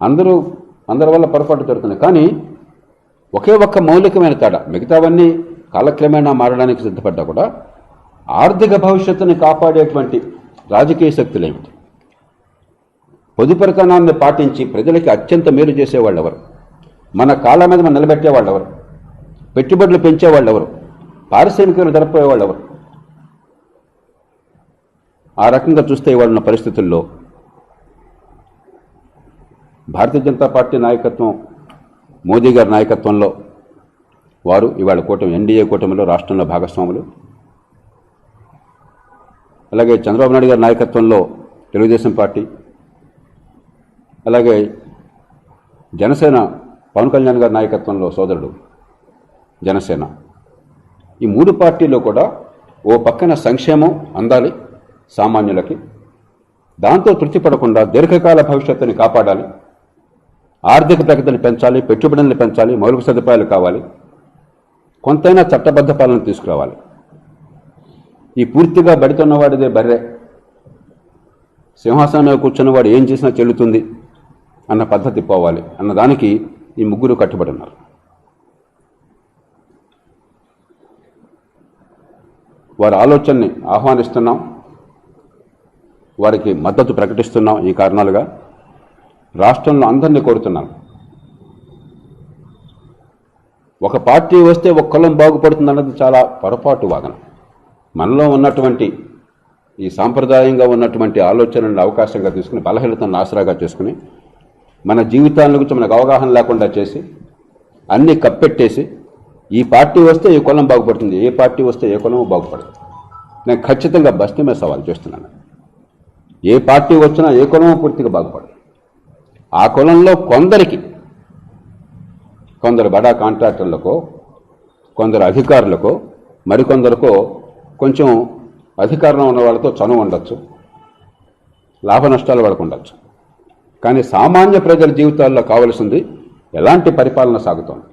అందరూ అందరి వల్ల పొరపాటు జరుగుతున్నాయి. కానీ ఒకే ఒక్క మౌలికమైన తేడా మిగతావన్నీ కాలక్రమేణా మారడానికి సిద్ధపడ్డా కూడా ఆర్థిక భవిష్యత్తుని కాపాడేటువంటి రాజకీయ శక్తులు ఏమిటి? పొదుపరితనాన్ని పాటించి ప్రజలకి అత్యంత మేలు చేసేవాళ్ళు ఎవరు మన కాళ్ళ మీద మనం నిలబెట్టేవాళ్ళు ఎవరు పెట్టుబడులు పెంచేవాళ్ళు ఎవరు పారిశ్రామికలు జరపేవాళ్ళు ఎవరు ఆ రకంగా చూస్తే ఇవాళ ఉన్న పరిస్థితుల్లో భారతీయ జనతా పార్టీ నాయకత్వం మోదీ గారి నాయకత్వంలో వారు ఇవాళ కూటమి ఎన్డీఏ కూటమిలో రాష్ట్రంలో భాగస్వాములు. అలాగే చంద్రబాబు నాయుడు గారి నాయకత్వంలో తెలుగుదేశం పార్టీ. అలాగే జనసేన పవన్ కళ్యాణ్ గారి నాయకత్వంలో సోదరుడు జనసేన. ఈ మూడు పార్టీలో కూడా ఓ పక్కన సంక్షేమం అందాలి సామాన్యులకి దాంతో తృప్తిపడకుండా దీర్ఘకాల భవిష్యత్తుని కాపాడాలి. ఆర్థిక ప్రగతిని పెంచాలి పెట్టుబడులను పెంచాలి మౌలిక సదుపాయాలు కావాలి. కొంతైనా చట్టబద్ధ పాలన తీసుకురావాలి. ఈ పూర్తిగా బడితున్నవాడిదే బర్రె. సింహాసనం మీద కూర్చున్నవాడు ఏం చేసినా చెల్లుతుంది అన్న పద్ధతి పోవాలి అన్నదానికి ఈ ముగ్గురు కట్టుబడి ఉన్నారు వారి ఆలోచనని ఆహ్వానిస్తున్నాం. వారికి మద్దతు ప్రకటిస్తున్నాం ఈ కారణాలుగా. రాష్ట్రంలో అందరినీ కోరుతున్నాను. ఒక పార్టీ వస్తే ఒక కులం బాగుపడుతుంది అన్నది చాలా పొరపాటు వాదన. మనలో ఉన్నటువంటి ఈ సాంప్రదాయంగా ఉన్నటువంటి ఆలోచనలను అవకాశంగా తీసుకుని బలహీనతను ఆసరాగా చేసుకుని మన జీవితాల గురించి మనకు అవగాహన లేకుండా చేసి అన్నీ కప్పెట్టేసి ఈ పార్టీ వస్తే ఈ కులం బాగుపడుతుంది ఏ పార్టీ వస్తే ఏ కులం బాగుపడదు. నేను ఖచ్చితంగా బస్తీ మీద సవాల్ చేస్తున్నాను. ఏ పార్టీ వచ్చినా ఏ కులమో పూర్తిగా బాగుపడదు. ఆ కులంలో కొందరికి కొందరు బడా కాంట్రాక్టర్లకో కొందరు అధికారులకో మరికొందరికో కొంచెం అధికారం ఉన్న వాళ్ళతో చనువు ఉండొచ్చు లాభ నష్టాలు వాళ్ళకు ఉండొచ్చు. కానీ సామాన్య ప్రజల జీవితాల్లో కావలసింది ఎలాంటి పరిపాలన సాగుతోంది?